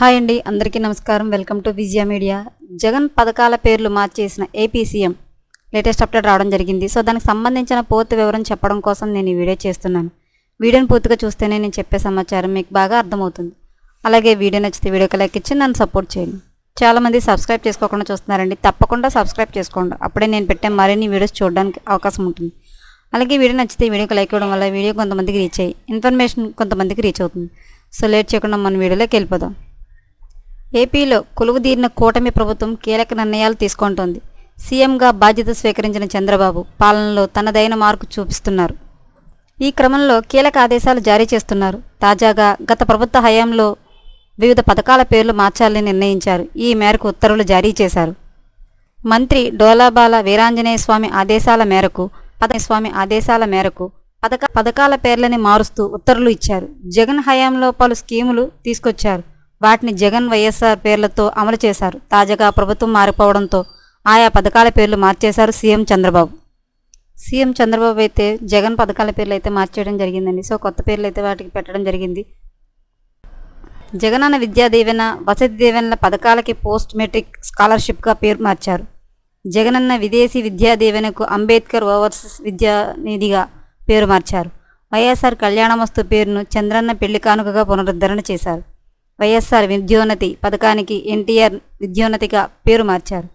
Hi అండి అందరికీ నమస్కారం. Welcome to Vijaya media. Jagan పథకాల పేర్లు మార్చేసిన ఏపీసీఎం లేటెస్ట్ అప్డేట్ రావడం జరిగింది. సో దానికి సంబంధించిన పూర్తి వివరం చెప్పడం కోసం నేను ఈ వీడియో చేస్తున్నాను. వీడియోని పూర్తిగా చూస్తేనే నేను చెప్పే సమాచారం మీకు బాగా అర్థమవుతుంది. అలాగే వీడియో నచ్చితే వీడియోకి లైక్ ఇచ్చి నన్ను సపోర్ట్ చేయండి. చాలామంది సబ్స్క్రైబ్ చేసుకోకుండా చూస్తున్నారండి. తప్పకుండా సబ్స్క్రైబ్ చేసుకోండి. అప్పుడే నేను పెట్టే మరిన్ని వీడియోస్ చూడడానికి అవకాశం ఉంటుంది. అలాగే వీడియో నచ్చితే వీడియోకి లైక్ ఇవ్వడం వల్ల వీడియో కొంతమందికి రీచ్ అయ్యి ఇన్ఫర్మేషన్ కొంతమందికి రీచ్ అవుతుంది. సో లేట్ చేయకుండా మన వీడియోలోకి వెళ్ళిపోదాం. ఏపీలో కొలువుదీరిన కూటమి ప్రభుత్వం కీలక నిర్ణయాలు తీసుకుంటోంది. సీఎంగా బాధ్యత స్వీకరించిన చంద్రబాబు పాలనలో తనదైన మార్కు చూపిస్తున్నారు. ఈ క్రమంలో కీలక ఆదేశాలు జారీ చేస్తున్నారు. తాజాగా గత ప్రభుత్వ హయాంలో వివిధ పథకాల పేర్లు మార్చాలని నిర్ణయించారు. ఈ మేరకు ఉత్తర్వులు జారీ చేశారు. మంత్రి డోలాబాల వీరాంజనేయ స్వామి ఆదేశాల మేరకు స్వామి ఆదేశాల మేరకు పథక పథకాల పేర్లని మారుస్తూ ఉత్తర్వులు ఇచ్చారు. జగన్ హయాంలో పలు స్కీములు తీసుకొచ్చారు. వాటిని జగన్ వైఎస్ఆర్ పేర్లతో అమలు చేశారు. తాజాగా ప్రభుత్వం మారిపోవడంతో ఆయా పథకాల పేర్లు మార్చేశారు సీఎం చంద్రబాబు. సీఎం చంద్రబాబు అయితే జగన్ పథకాల పేర్లు అయితే మార్చేయడం జరిగిందండి. సో కొత్త పేర్లు అయితే వాటికి పెట్టడం జరిగింది. జగనన్న విద్యా దీవెన వసతి దీవెనల పథకాలకి పోస్ట్ మెట్రిక్ స్కాలర్షిప్గా పేరు మార్చారు. జగనన్న విదేశీ విద్యా దీవెనకు అంబేద్కర్ ఓవర్సీస్ విద్యానిధిగా పేరు మార్చారు. వైఎస్ఆర్ కళ్యాణమస్తు పేరును చంద్రన్న పెళ్ళి కానుకగా పునరుద్ధరణ చేశారు. వైఎస్ఆర్ విద్యోన్నతి పథకానికి ఎన్టీఆర్ విద్యోన్నతిగా పేరు మార్చారు.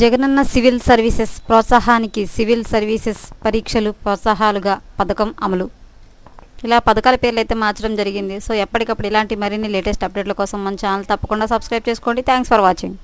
జగనన్న సివిల్ సర్వీసెస్ ప్రోత్సాహానికి సివిల్ సర్వీసెస్ పరీక్షలు ప్రోత్సాహాలుగా పథకం అమలు. ఇలా పథకాల పేర్లు అయితే మార్చడం జరిగింది. సో ఎప్పటికప్పుడు ఇలాంటి మరిన్ని లేటెస్ట్ అప్డేట్ల కోసం మన ఛానల్ తప్పకుండా సబ్స్క్రైబ్ చేసుకోండి. Thanks for watching.